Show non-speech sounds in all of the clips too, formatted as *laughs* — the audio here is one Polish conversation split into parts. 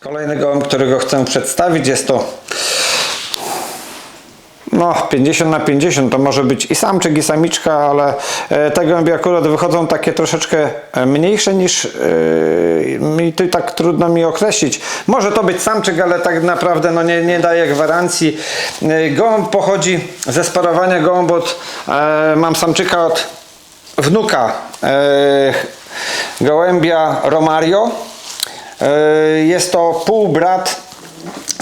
Kolejny gołąb, którego chcę przedstawić jest to no 50 na 50 to może być i samczyk i samiczka, ale e, te gołębie akurat wychodzą takie troszeczkę e, mniejsze niż mi to tak trudno mi określić. Może to być samczyk, ale tak naprawdę no nie, nie daje gwarancji. E, Gołąb pochodzi ze sparowania gołąb od, e, mam samczyka od wnuka e, gołębia Romario. E, Jest to półbrat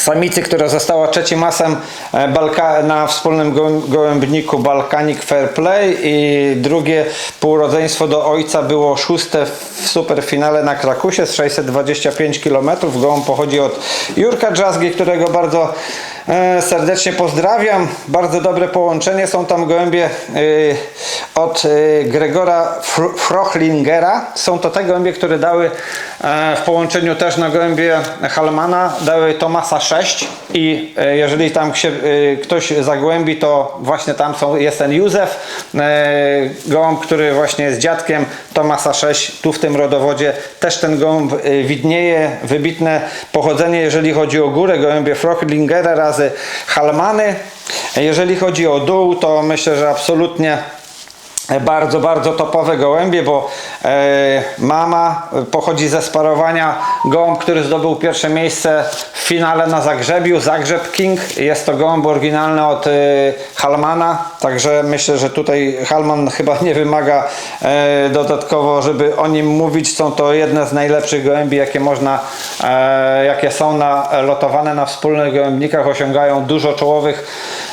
samicy, która została trzecim masem e, na wspólnym gołę- gołębniku Balkanic Fair Play i drugie półrodzeństwo do ojca było szóste w superfinale na Krakusie z 625 km. Gołąb pochodzi od Jurka Drzazgi, którego bardzo serdecznie pozdrawiam. Bardzo dobre połączenie. Są tam gołębie e, od e, Gregora Fr- Frochlingera. Są to te gołębie, które dały e, w połączeniu też na gołębie Halmana, dały Tomasa 6 i e, jeżeli tam się, e, ktoś zagłębi, to właśnie tam są, jest ten Józef, e, gołąb, który właśnie jest dziadkiem Tomasa 6, tu w tym rodowodzie też ten gołąb e, widnieje, wybitne pochodzenie, jeżeli chodzi o górę, gołębie Frochlingera razy Halmany. Jeżeli chodzi o dół, to myślę, że absolutnie bardzo, bardzo topowe gołębie, bo e, mama pochodzi ze sparowania gołąb, który zdobył pierwsze miejsce finale na Zagrzebiu, Zagrzeb King. Jest to gołąb oryginalny od e, Halmana, także myślę, że tutaj Halman *laughs* chyba nie wymaga e, dodatkowo, żeby o nim mówić. Są to jedne z najlepszych gołębi, jakie można, e, jakie są na, lotowane na wspólnych gołębnikach, osiągają dużo czołowych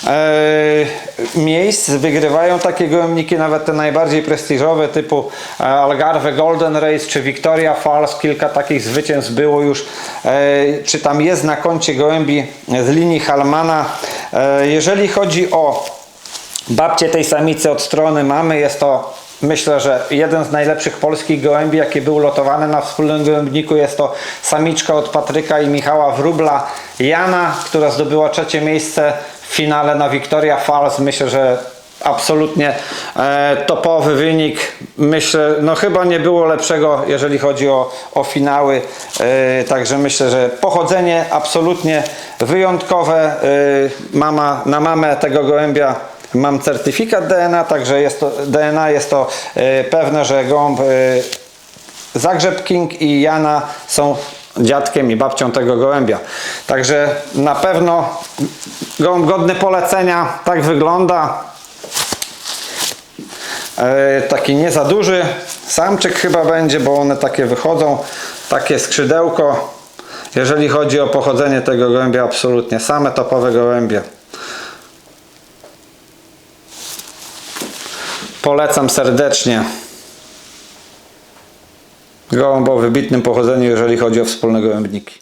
e, miejsc, wygrywają takie gołębniki, nawet te najbardziej prestiżowe typu e, Algarve Golden Race czy Victoria Falls, kilka takich zwycięstw było już, e, czy tam jest na koncie gołębi z linii Halmana. E, Jeżeli chodzi o babcie tej samicy od strony mamy, jest to Myślę, że jeden z najlepszych polskich gołębi, jaki był lotowany na wspólnym gołębniku, jest to samiczka od Patryka i Michała Wróbla Jana, która zdobyła trzecie miejsce w finale na Victoria Falls. Myślę, że absolutnie e, topowy wynik. Myślę, no chyba nie było lepszego, jeżeli chodzi o, o finały. E, także myślę, że pochodzenie absolutnie wyjątkowe. E, mama, na mamę tego gołębia mam certyfikat DNA, także jest to, DNA jest to pewne, że gołąb Zagrzeb King i Jana są dziadkiem i babcią tego gołębia. Także na pewno gołąb godny polecenia, tak wygląda. E, taki nie za duży. Samczyk chyba będzie, bo one takie wychodzą. Takie skrzydełko. Jeżeli chodzi o pochodzenie tego gołębia, absolutnie same topowe gołębie. Polecam serdecznie. Gołąb o wybitnym pochodzeniu, jeżeli chodzi o wspólne gołębniki.